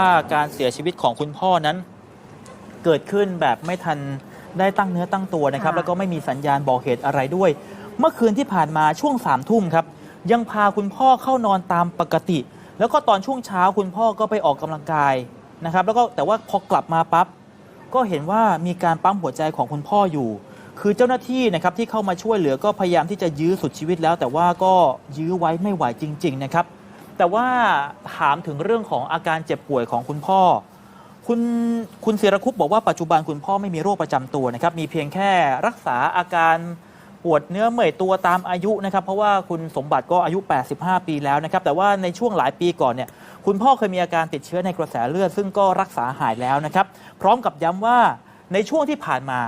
ว่าการเสียชีวิตของคุณพ่อนั้น เกิดขึ้นแบบไม่ทันได้ตั้งเนื้อตั้งตัวนะครับ ค่ะ แล้วก็ไม่มีสัญญาณบอกเหตุอะไรด้วย เมื่อคืนที่ผ่านมาช่วงสามทุ่มครับ ยังพาคุณพ่อเข้านอนตามปกติ แล้วก็ตอนช่วงเช้าคุณพ่อก็ไปออกกำลังกายนะครับ แล้วก็แต่ว่าพอกลับมาปั๊บ ก็เห็นว่ามีการปั๊มหัวใจของคุณพ่ออยู่ คือเจ้าหน้าที่นะครับที่เข้ามาช่วยเหลือก็พยายามที่จะยื้อสุดชีวิตแล้ว แต่ว่าก็ยื้อไว้ไม่ไหวจริง ๆ นะครับ แต่ว่าถามถึงเรื่องของอาการเจ็บป่วยของคุณพ่อ คุณคุณศิรคุปบอกว่าปัจจุบันคุณพ่อไม่มีโรคประจำตัวนะครับ มีเพียงแค่รักษาอาการปวดเนื้อเมื่อยตัวตามอายุนะครับ เพราะว่าคุณสมบัติก็อายุ 85 ปีแล้วนะครับ แต่ว่าในช่วงหลายปีก่อนเนี่ย คุณพ่อเคยมีอาการติดเชื้อในกระแสเลือด ซึ่งก็รักษาหายแล้วนะครับ พร้อมกับย้ำว่าในช่วงที่ผ่านมา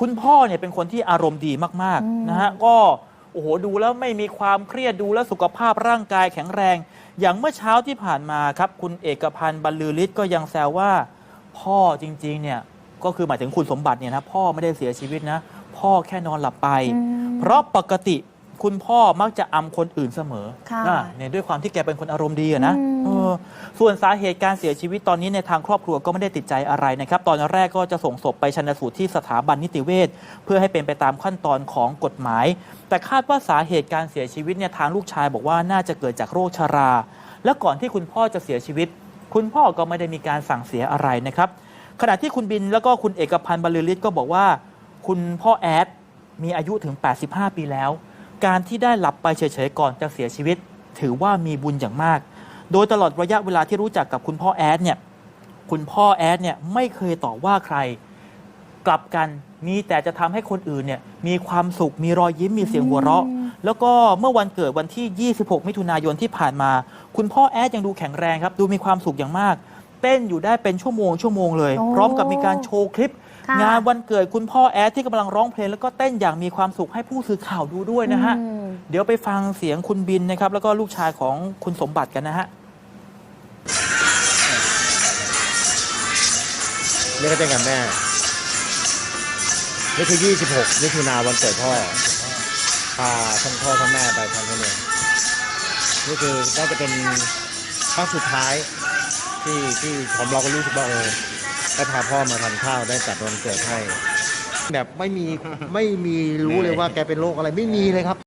คุณพ่อเนี่ยเป็นคนที่อารมณ์ดีมากอืมๆนะฮะก็ โอ้โหดูแล้วไม่มีความเครียดดูแล้วสุขภาพร่างกายแข็งแรง อย่างเมื่อเช้าที่ผ่านมาครับ คุณเอกพันธ์บรรลือฤทธิ์ก็ยังแซวว่า พ่อจริงๆเนี่ยก็คือหมายถึงคุณสมบัติเนี่ยนะพ่อไม่ได้เสียชีวิตนะ พ่อแค่นอนหลับไปอืมเพราะปกติ คุณพ่อมักจะอำคนอื่นเสมอค่ะอะเนี่ยด้วยความที่แกเป็นคนอารมณ์ดีอะนะอืม เออส่วนสาเหตุการเสียชีวิตตอนนี้ในทางครอบครัวก็ไม่ได้ติดใจอะไรนะครับ ตอนแรกก็จะส่งศพไปชันสูตรที่สถาบันนิติเวชเพื่อให้เป็นไปตามขั้นตอนของกฎหมาย แต่คาดว่าสาเหตุการเสียชีวิตเนี่ยทางลูกชายบอกว่าน่าจะเกิดจากโรคชรา และก่อนที่คุณพ่อจะเสียชีวิต คุณพ่อก็ไม่ได้มีการสั่งเสียอะไรนะครับ ขณะที่คุณบินแล้วก็คุณเอกพันธ์บรรลือฤทธิ์ก็บอกว่า คุณพ่อแอดมีอายุถึง 85 ปีแล้ว การที่ได้หลับไปเฉยๆก่อนจะเสียชีวิต ถือว่ามีบุญอย่างมาก โดยตลอดระยะเวลาที่รู้จักกับคุณพ่อแอดเนี่ยคุณพ่อแอดเนี่ยไม่เคยต่อว่าใคร กลับกันมีแต่จะทำให้คนอื่นเนี่ยมีความสุขมีรอยยิ้มมีเสียงหัวเราะอืมแล้วก็เมื่อวันเกิดวันที่ 26 มิถุนายนที่ผ่านมา คุณพ่อแอดยังดูแข็งแรงครับ ดูมีความสุขอย่างมาก เต้นอยู่ได้เป็นชั่วโมงชั่วโมงเลย โอ้พร้อมกับมีการโชว์คลิป ค่ะ งานวันเกิดคุณพ่อแอดที่กำลังร้องเพลงแล้วก็เต้นอย่างมีความสุขให้ผู้สื่อข่าวดูด้วยนะฮะ อืม เดี๋ยวไปฟังเสียงคุณบินนะครับ แล้วก็ลูกชายของคุณสมบัติกันนะฮะ นี่ก็เต้นกับแม่ นี่คือ 26มิถุนาวันเกิดพ่อ พาทั้งพ่อทั้งแม่ไปทันกันเลยนี่คือก็จะเป็นครั้งสุดท้าย ที่ที่ผมเราก็รู้สึกว่าเออได้พาพ่อมาทานข้าวได้จัดวันเกิดให้แบบไม่มีไม่มีรู้เลยว่าแกเป็นโรคอะไรไม่มีเลยครับ